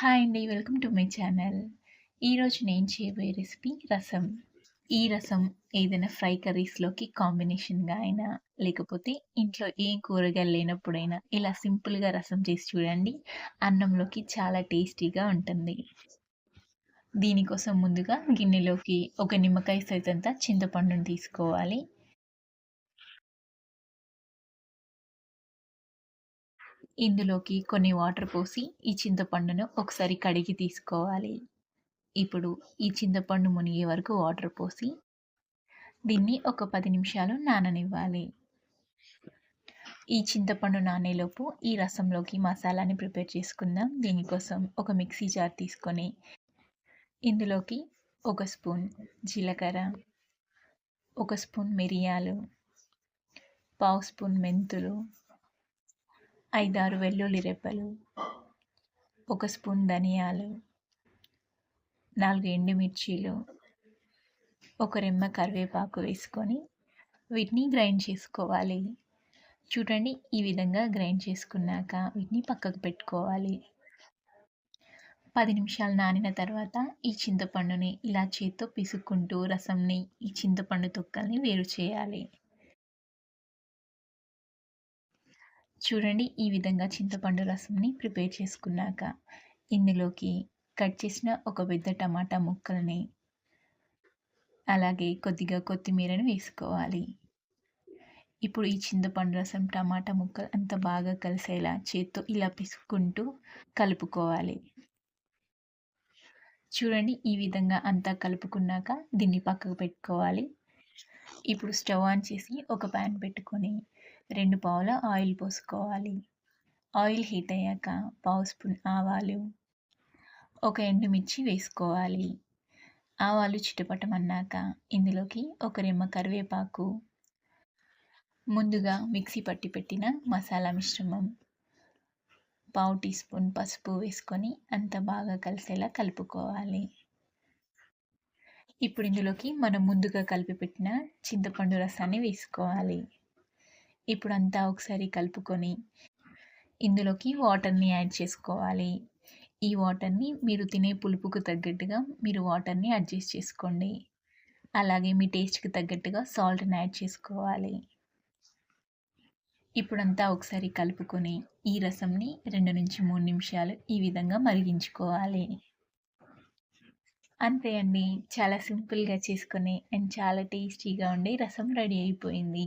Hi అండి welcome to my channel. ఈరోజు నేను చేయబోయే రెసిపీ రసం. ఈ రసం ఏదైనా ఫ్రై కర్రీస్లోకి కాంబినేషన్గా అయినా లేకపోతే ఇంట్లో ఏం కూరగాయలు లేనప్పుడైనా ఇలా సింపుల్గా రసం చేసి చూడండి అన్నంలోకి చాలా టేస్టీగా ఉంటుంది. దీనికోసం ముందుగా గిన్నెలోకి ఒక నిమ్మకాయ సైతంతా చింతపండును చింతపండుని తీసుకోవాలి. ఇందులోకి కొన్ని వాటర్ పోసి ఈ చింతపండును ఒకసారి కడిగి తీసుకోవాలి. ఇప్పుడు ఈ చింతపండు మునిగే వరకు వాటర్ పోసి దీన్ని ఒక పది నిమిషాలు నాననివ్వాలి. ఈ చింతపండు నానేలోపు ఈ రసంలోకి మసాలాని ప్రిపేర్ చేసుకుందాం. దీనికోసం ఒక మిక్సీ జార్ తీసుకొని ఇందులోకి ఒక స్పూన్ జీలకర్ర ఒక స్పూన్ మిరియాలు పావు స్పూన్ మెంతులు ఐదారు వెల్లుల్లి రెప్పలు ఒక స్పూన్ ధనియాలు నాలుగు ఎండుమిర్చీలు ఒక రెమ్మ కరివేపాకు వేసుకొని వీటిని గ్రైండ్ చేసుకోవాలి. చూడండి ఈ విధంగా గ్రైండ్ చేసుకున్నాక వీటిని పక్కకు పెట్టుకోవాలి. పది నిమిషాలు నానిన తర్వాత ఈ చింతపండుని ఇలా చేత్తో పిసుక్కుంటూ రసంని ఈ చింతపండు తొక్కల్ని వేరు చేయాలి. చూడండి ఈ విధంగా చింతపండు రసంని ప్రిపేర్ చేసుకున్నాక ఇందులోకి కట్ చేసిన ఒక పెద్ద టమాటా ముక్కల్ని అలాగే కొద్దిగా కొత్తిమీరని వేసుకోవాలి. ఇప్పుడు ఈ చింతపండు రసం టమాటా ముక్కలు అంత బాగా కలిసేలా చేత్తో ఇలా పిసుకుంటూ కలుపుకోవాలి. చూడండి ఈ విధంగా అంతా కలుపుకున్నాక దీన్ని పక్కకు పెట్టుకోవాలి. ఇప్పుడు స్టవ్ ఆన్ చేసి ఒక ప్యాన్ పెట్టుకొని రెండు పావుల ఆయిల్ పోసుకోవాలి. ఆయిల్ హీట్ అయ్యాక పావు స్పూన్ ఆవాలు ఒక ఎండుమిర్చి వేసుకోవాలి. ఆవాలు చిటపటమన్నాక ఇందులోకి ఒక రెమ్మ కరివేపాకు ముందుగా మిక్సీ పట్టి పెట్టిన మసాలా మిశ్రమం పావు టీ స్పూన్ పసుపు వేసుకొని అంత బాగా కలిసేలా కలుపుకోవాలి. ఇప్పుడు ఇందులోకి మనం ముందుగా కలిపి పెట్టిన చింతపండు రసాన్ని వేసుకోవాలి. ఇప్పుడు అంతా ఒకసారి కలుపుకొని ఇందులోకి వాటర్ని యాడ్ చేసుకోవాలి. ఈ వాటర్ని మీరు తినే పులుపుకు తగ్గట్టుగా మీరు వాటర్ని అడ్జస్ట్ చేసుకోండి. అలాగే మీ టేస్ట్కి తగ్గట్టుగా సాల్ట్ని యాడ్ చేసుకోవాలి. ఇప్పుడంతా ఒకసారి కలుపుకొని ఈ రసంని రెండు నుంచి మూడు నిమిషాలు ఈ విధంగా మరిగించుకోవాలి. అంతే అండి. చాలా సింపుల్గా చేసుకొని అండ్ చాలా టేస్టీగా ఉండే రసం రెడీ అయిపోయింది.